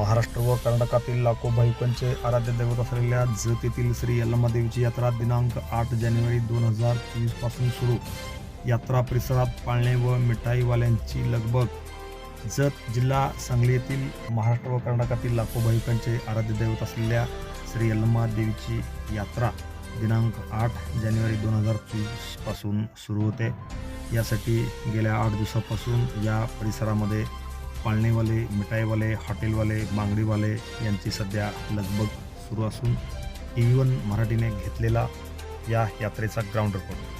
Maharashtra व कर्नाटकातील लाखो भाविकांचे आराध्य दैवत असलेल्या जत येथील श्री यल्लमादेवीची यात्रा दिनांक आठ जानेवारी दोन हजार चोवीसपासून सुरू. यात्रा परिसरात पाळणे व मिठाईवाल्यांची लगबग. जत जिल्हा सांगली येथील महाराष्ट्र व कर्नाटकातील लाखो भाविकांचे आराध्य दैवत असलेल्या श्री यल्लमा देवीची यात्रा दिनांक आठ जानेवारी दोन हजार चोवीसपासून सुरू होते. यासाठी गेल्या आठ दिवसापासून या परिसरामध्ये पाळणेवाले मिठाईवाले हॉटेलवाले बांगडीवाले यांची सध्या लगबग सुरू असून टी व्ही वन मराठीने घेतलेला या यात्रेचा ground report